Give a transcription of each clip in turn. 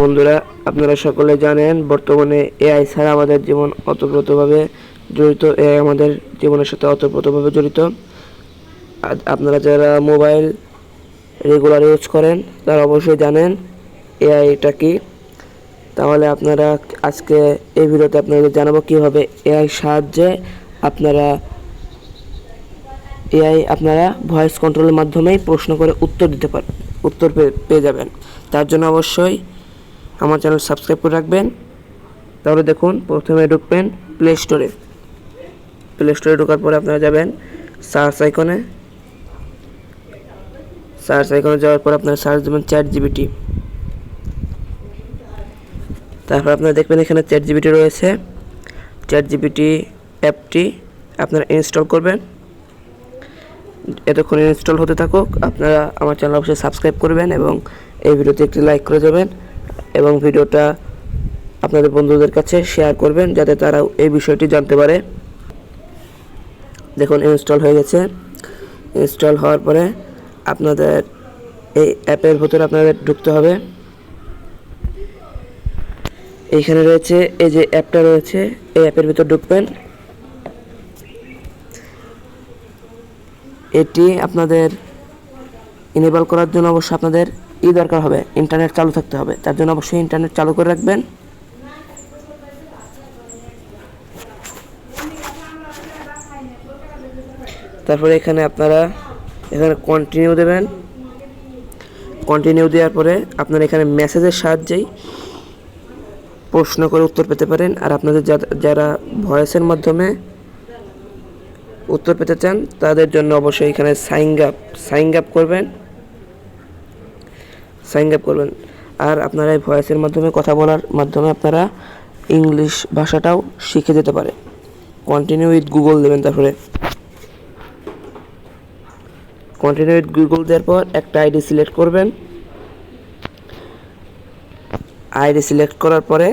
বন্ধুরা, আপনারা সকলে জানেন, বর্তমানে এআই ছাড়া আমাদের জীবন অতপ্রতভাবে জড়িত। এআই আমাদের জীবনের সাথে অতপ্রতভাবে জড়িত। আপনারা যারা মোবাইল রেগুলার ইউজ করেন, তারা অবশ্যই জানেন এআইটা কি। তাহলে আপনারা আজকে এই ভিডিওতে আপনাদের জানাব কীভাবে এআই সাহায্যে আপনারা এআই আপনারা ভয়েস কন্ট্রোলের মাধ্যমেই প্রশ্ন করে উত্তর দিতে পারেন উত্তর পেয়ে যাবেন। তার জন্য অবশ্যই আমার চ্যানেল সাবস্ক্রাইব করে রাখবেন। তাহলে দেখুন, প্রথমে ঢুকবেন প্লে স্টোরে প্লে স্টোরে ঢোকার পরে আপনারা যাবেন সার্চ আইকনে সার্চ আইকনে যাওয়ার পর আপনারা সার্চ দেবেন চ্যাট জিবিটি তারপর আপনারা দেখবেন এখানে চ্যাট জিবিটি রয়েছে। চ্যাট জিবিটি অ্যাপটি আপনারা ইনস্টল করবেন। এতক্ষণ ইনস্টল হতে থাকুক, আপনারা আমার চ্যানেল অবশ্যই সাবস্ক্রাইব করবেন এবং এই ভিডিওতে একটি লাইক করে যাবেন। এবং ভিডিওটা আপনাদের বন্ধুদের কাছে শেয়ার করবেন যাতে তারা এই বিষয়টি জানতে পারে। দেখুন ইনস্টল হয়ে গেছে। ইনস্টল হওয়ার পরে আপনাদের এই অ্যাপের ভিতরে আপনাদের ঢুকতে হবে। এইখানে রয়েছে, এই যে অ্যাপটা রয়েছে, এই অ্যাপের ভিতর ঢুকবেন। এটি আপনাদের ইনেবল করার জন্য অবশ্যই আপনাদের ই দরকার হবে ইন্টারনেট চালু থাকতে হবে। তার জন্য অবশ্যই ইন্টারনেট চালু করে রাখবেন। তারপরে এখানে আপনারা, এখানে কন্টিনিউ দেবেন। কন্টিনিউ দেওয়ার পরে আপনারা এখানে মেসেজের সাহায্যেই প্রশ্ন করে উত্তর পেতে পারেন। আর আপনাদের যারা ভয়েসের মাধ্যমে উত্তর পেতে চান, তাদের জন্য অবশ্যই এখানে সাইন আপ সাইন আপ করবেন। সাইন আপ করবেন। আর আপনারা এই ভয়েসের মাধ্যমে কথা বলার মাধ্যমে আপনারা ইংলিশ ভাষাটাও শিখে যেতে পারে। কন্টিনিউ উইথ গুগল দেবেন তারপরে। কন্টিনিউ উইথ গুগল দেওয়ার পর একটা আইডি সিলেক্ট করবেন। আইডি সিলেক্ট করার পরে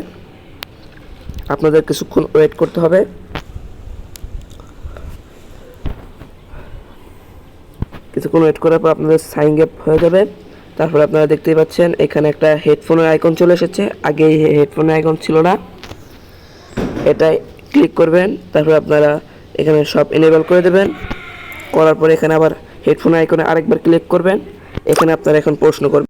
আপনাদের কিছুক্ষণ ওয়েট করতে হবে। কিছুক্ষণ ওয়েট করার পর আপনাদের সাইন আপ হয়ে যাবে। তারপর আপনারা দেখতেই পাচ্ছেন, এখানে একটা হেডফোনের আইকন চলে এসেছে। আগে এই হেডফোনের আইকন ছিল না। এটাই ক্লিক করবেন, তারপর আপনারা এখানে সব এনেবল করে দেবেন। করার পরে এখানে আবার হেডফোন আইকনে আরেকবার ক্লিক করবেন। এখানে আপনারা এখন প্রশ্ন করবেন